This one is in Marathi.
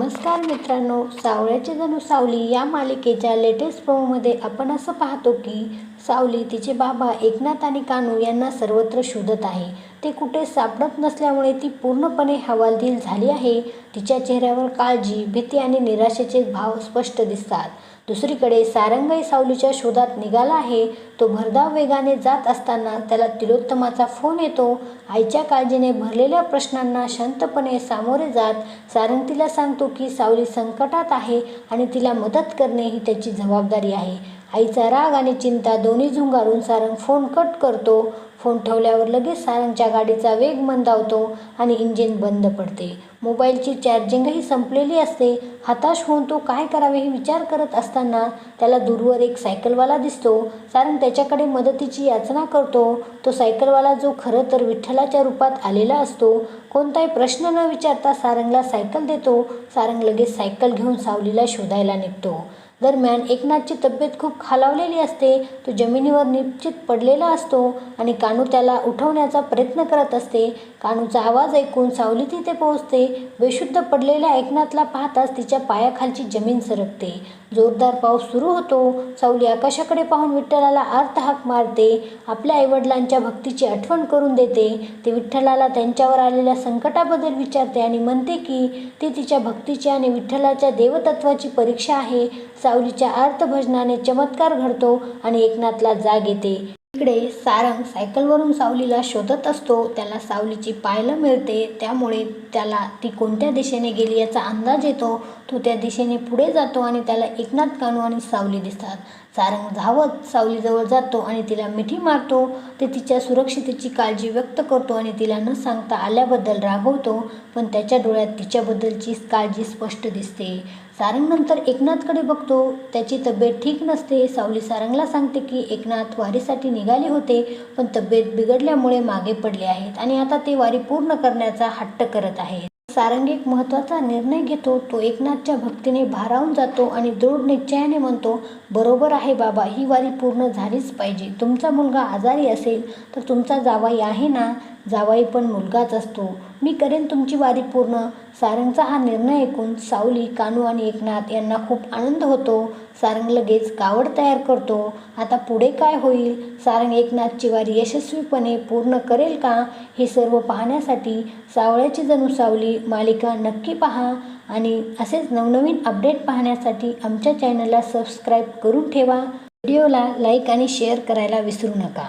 नमस्कार मित्रांनो सावळ्याचे जणू सावली या मालिकेच्या लेटेस्ट प्रोमोमध्ये आपण असं पाहतो की सावली तिचे बाबा एकनाथ आणि कानू यांना सर्वत्र शोधत आहे. ते कुठे सापडत नसल्यामुळे ती पूर्णपणे हवालदिल झाली आहे. तिच्या चेहऱ्यावर काळजी भीती आणि निराशेचे भाव स्पष्ट दिसतात. दुसरीकडे सारंगही सावलीच्या शोधात निघाला आहे. तो भरधाव वेगाने जात असताना त्याला तिलोत्तमाचा फोन येतो. आईच्या काळजीने भरलेल्या प्रश्नांना शांतपणे सामोरे जात सारंग तिला सांगतो की सावली संकटात आहे आणि तिला मदत करणे ही त्याची जबाबदारी आहे. आईचा राग आणि चिंता दोन्ही झुंगारून सारंग फोन कट करतो. फोन ठेवल्यावर लगेच सारंगच्या गाडीचा वेग मंदावतो आणि इंजिन बंद पडते. मोबाईलची चार्जिंगही संपलेली असते. हताश होऊन तो काय करावे हे विचार करत असताना त्याला दूरवर एक सायकलवाला दिसतो. सारंग त्याच्याकडे मदतीची याचना करतो. तो सायकलवाला जो खरं तर विठ्ठलाच्या रूपात आलेला असतो. कोणताही प्रश्न न विचारता सारंगला सायकल देतो. सारंग लगेच सायकल घेऊन सावलीला शोधायला निघतो. दरम्यान एकनाथची तब्येत खूप खालावलेली असते. तो जमिनीवर निश्चित पडलेला असतो आणि कानू त्याला उठवण्याचा प्रयत्न करत असते. कानूचा आवाज ऐकून सावली तिथे पोहोचते. बेशुद्ध पडलेल्या एकनाथला पाहताच तिच्या पायाखालची जमीन सरकते. जोरदार पाऊस सुरू होतो. सावली आकाशाकडे पाहून विठ्ठलाला आर्त हाक मारते. आपल्या आईवडिलांच्या भक्तीची आठवण करून देते. ती विठ्ठलाला त्यांच्यावर आलेल्या संकटाबद्दल विचारते आणि म्हणते की ती तिच्या भक्तीची आणि विठ्ठलाच्या देवतत्वाची परीक्षा आहे. सावलीच्या अर्थभजनाने चमत्कार घडतो आणि एकनाथला जाग येते. इकडे सारंग सायकलवरून सावलीला शोधत असतो. त्याला सावलीची पायलं मिळते. त्यामुळे त्याला ती कोणत्या दिशेने गेली याचा अंदाज येतो. तो त्या दिशेने पुढे जातो आणि त्याला एकनाथ कानू आणि सावली दिसतात. सारंग धावत सावलीजवळ जातो आणि तिला मिठी मारतो. ते तिच्या सुरक्षितेची काळजी व्यक्त करतो आणि तिला न सांगता आल्याबद्दल रागवतो. पण त्याच्या डोळ्यात तिच्याबद्दलची काळजी स्पष्ट दिसते. सारंग नंतर एकनाथकडे बघतो. त्याची तब्येत ठीक नसते. सावली सारंगला सांगते की एकनाथ वारीसाठी निघाले होते पण तब्येत बिघडल्यामुळे मागे पडले आहेत आणि आता ते वारी पूर्ण करण्याचा हट्ट करत आहेत. सारंग एक महत्त्वाचा निर्णय घेतो तो एकनाथच्या भक्तीने भारावून जातो आणि दृढ निश्चयाने म्हणतो बरोबर आहे बाबा ही वारी पूर्ण झालीच पाहिजे. तुमचा मुलगा आजारी असेल तर तुमचा जावाई आहे ना? जावाई पण मुलगाच असतो. मी करेन तुमची वारी पूर्ण. सारंगचा हा निर्णय ऐकून सावली कानू आणि एकनाथ यांना खूप आनंद होतो. सारंग लगेच कावड तयार करतो. आता पुढे काय होईल? सारंग एकनाथची वारी यशस्वीपणे पूर्ण करेल का? हे सर्व पाहण्यासाठी सावळ्याची जणू सावली मालिका नक्की पहा. आणि असेच नवनवीन अपडेट पाहण्यासाठी आमच्या चॅनलला सबस्क्राईब करून ठेवा. व्हिडिओला लाईक आणि शेअर करायला विसरू नका.